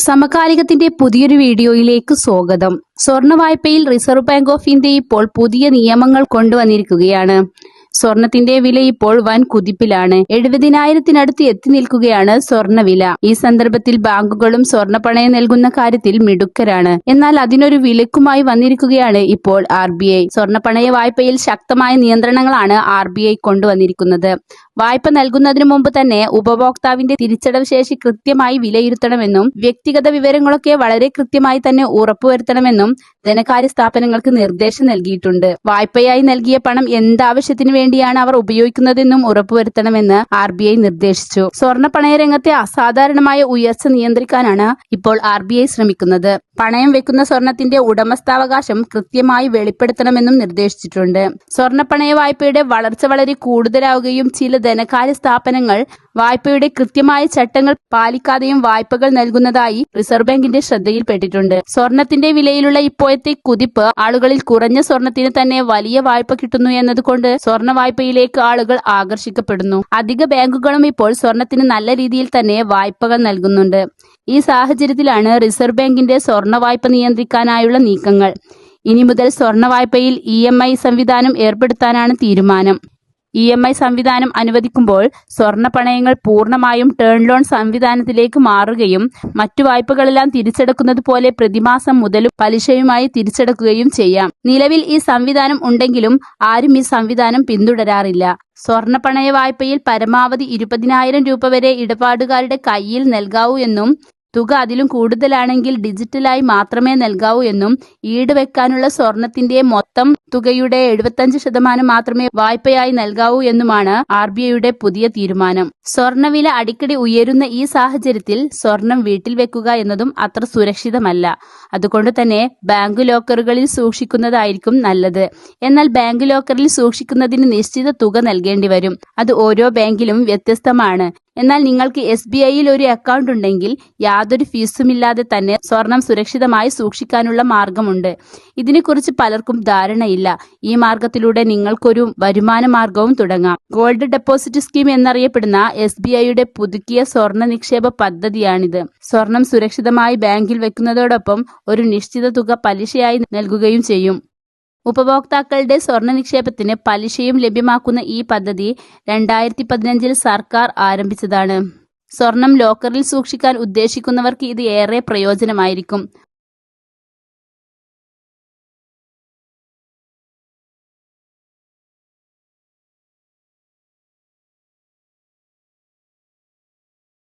സമകാലികത്തിന്റെ പുതിയൊരു വീഡിയോയിലേക്ക് സ്വാഗതം. സ്വർണ വായ്പയിൽ റിസർവ് ബാങ്ക് ഓഫ് ഇന്ത്യ ഇപ്പോൾ പുതിയ നിയമങ്ങൾ കൊണ്ടുവന്നിരിക്കുകയാണ്. സ്വർണത്തിന്റെ വില ഇപ്പോൾ വൻ കുതിപ്പിലാണ്. എഴുപതിനായിരത്തിനടുത്ത് എത്തി നിൽക്കുകയാണ് സ്വർണവില. ഈ സന്ദർഭത്തിൽ ബാങ്കുകളും സ്വർണപ്പണയം നൽകുന്ന കാര്യത്തിൽ മിടുക്കരാണ്. എന്നാൽ അതിനൊരു വിലക്കുമായി വന്നിരിക്കുകയാണ് ഇപ്പോൾ ആർ ബി ഐ. സ്വർണപ്പണയ വായ്പയിൽ ശക്തമായ നിയന്ത്രണങ്ങളാണ് ആർ ബി ഐ കൊണ്ടുവന്നിരിക്കുന്നത്. വായ്പ നൽകുന്നതിനു മുമ്പ് തന്നെ ഉപഭോക്താവിന്റെ തിരിച്ചടവ് ശേഷി കൃത്യമായി വിലയിരുത്തണമെന്നും വ്യക്തിഗത വിവരങ്ങളൊക്കെ വളരെ കൃത്യമായി തന്നെ ഉറപ്പുവരുത്തണമെന്നും ധനകാര്യ സ്ഥാപനങ്ങൾക്ക് നിർദ്ദേശം നൽകിയിട്ടുണ്ട്. വായ്പയായി നൽകിയ പണം എന്താവശ്യത്തിന് വേണ്ടിയാണ് അവർ ഉപയോഗിക്കുന്നതെന്നും ഉറപ്പുവരുത്തണമെന്ന് ആർ ബി ഐ നിർദ്ദേശിച്ചു. സ്വർണ പണയരംഗത്തെ അസാധാരണമായ ഉയർച്ച നിയന്ത്രിക്കാനാണ് ഇപ്പോൾ ആർ ബി ഐ ശ്രമിക്കുന്നത്. പണയം വെക്കുന്ന സ്വർണത്തിന്റെ ഉടമസ്ഥാവകാശം കൃത്യമായി വെളിപ്പെടുത്തണമെന്നും നിർദ്ദേശിച്ചിട്ടുണ്ട്. സ്വർണ പണയ വായ്പയുടെ വളർച്ച വളരെ കൂടുതലാവുകയും ചില ധനകാര്യ സ്ഥാപനങ്ങൾ വായ്പയുടെ കൃത്യമായ ചട്ടങ്ങൾ പാലിക്കാതെയും വായ്പകൾ നൽകുന്നതായി റിസർവ് ബാങ്കിന്റെ ശ്രദ്ധയിൽപ്പെട്ടിട്ടുണ്ട്. സ്വർണത്തിന്റെ വിലയിലുള്ള ഇപ്പോഴത്തെ കുതിപ്പ് ആളുകളിൽ കുറഞ്ഞ സ്വർണത്തിന് തന്നെ വലിയ വായ്പ കിട്ടുന്നു എന്നതുകൊണ്ട് സ്വർണ വായ്പയിലേക്ക് ആളുകൾ ആകർഷിക്കപ്പെടുന്നു. അധിക ബാങ്കുകളും ഇപ്പോൾ സ്വർണത്തിന് നല്ല രീതിയിൽ തന്നെ വായ്പകൾ നൽകുന്നുണ്ട്. ഈ സാഹചര്യത്തിലാണ് റിസർവ് ബാങ്കിന്റെ സ്വർണ വായ്പ നിയന്ത്രിക്കാനായുള്ള നീക്കങ്ങൾ. ഇനി മുതൽ സ്വർണ വായ്പയിൽ ഇ സംവിധാനം ഏർപ്പെടുത്താനാണ് തീരുമാനം. ഇ എം ഐ സംവിധാനം അനുവദിക്കുമ്പോൾ സ്വർണ പണയങ്ങൾ പൂർണമായും ടേൺ ലോൺ സംവിധാനത്തിലേക്ക് മാറുകയും മറ്റു വായ്പകളെല്ലാം തിരിച്ചെടുക്കുന്നത് പോലെ പ്രതിമാസം മുതലും പലിശയുമായി തിരിച്ചെടുക്കുകയും ചെയ്യാം. നിലവിൽ ഈ സംവിധാനം ഉണ്ടെങ്കിലും ആരും ഈ സംവിധാനം പിന്തുടരാറില്ല. സ്വർണ പണയ വായ്പയിൽ പരമാവധി ഇരുപതിനായിരം രൂപ വരെ ഇടപാടുകാരുടെ കയ്യിൽ നൽകാവൂ എന്നും തുക അതിലും കൂടുതലാണെങ്കിൽ ഡിജിറ്റലായി മാത്രമേ നൽകാവൂ എന്നും ഈട് വെക്കാനുള്ള സ്വർണത്തിന്റെ മൊത്തം തുകയുടെ എഴുപത്തഞ്ച് ശതമാനം മാത്രമേ വായ്പയായി നൽകാവൂ എന്നുമാണ് ആർ ബി ഐയുടെ പുതിയ തീരുമാനം. സ്വർണവില അടിക്കടി ഉയരുന്ന ഈ സാഹചര്യത്തിൽ സ്വർണം വീട്ടിൽ വെക്കുക എന്നതും അത്ര സുരക്ഷിതമല്ല. അതുകൊണ്ട് തന്നെ ബാങ്ക് ലോക്കറുകളിൽ സൂക്ഷിക്കുന്നതായിരിക്കും നല്ലത്. എന്നാൽ ബാങ്ക് ലോക്കറിൽ സൂക്ഷിക്കുന്നതിന് നിശ്ചിത തുക നൽകേണ്ടി വരും. അത് ഓരോ ബാങ്കിലും വ്യത്യസ്തമാണ്. എന്നാൽ നിങ്ങൾക്ക് എസ് ബി ഐയിൽ ഒരു അക്കൗണ്ട് ഉണ്ടെങ്കിൽ യാതൊരു ഫീസുമില്ലാതെ തന്നെ സ്വർണം സുരക്ഷിതമായി സൂക്ഷിക്കാനുള്ള മാർഗമുണ്ട്. ഇതിനെക്കുറിച്ച് പലർക്കും ധാരണയില്ല. ഈ മാർഗത്തിലൂടെ നിങ്ങൾക്കൊരു വരുമാന മാർഗവും തുടങ്ങാം. ഗോൾഡ് ഡെപ്പോസിറ്റ് സ്കീം എന്നറിയപ്പെടുന്ന എസ് ബി ഐയുടെ പുതുക്കിയ സ്വർണ നിക്ഷേപ പദ്ധതിയാണിത്. സ്വർണം സുരക്ഷിതമായി ബാങ്കിൽ വെക്കുന്നതോടൊപ്പം ഒരു നിശ്ചിത തുക പലിശയായി നൽകുകയും ചെയ്യും. ഉപഭോക്താക്കളുടെ സ്വർണ നിക്ഷേപത്തിന് പലിശയും ലഭ്യമാക്കുന്ന ഈ പദ്ധതി രണ്ടായിരത്തി പതിനഞ്ചിൽ സർക്കാർ ആരംഭിച്ചതാണ്. സ്വർണം ലോക്കറിൽ സൂക്ഷിക്കാൻ ഉദ്ദേശിക്കുന്നവർക്ക് ഇത് ഏറെ പ്രയോജനമായിരിക്കും.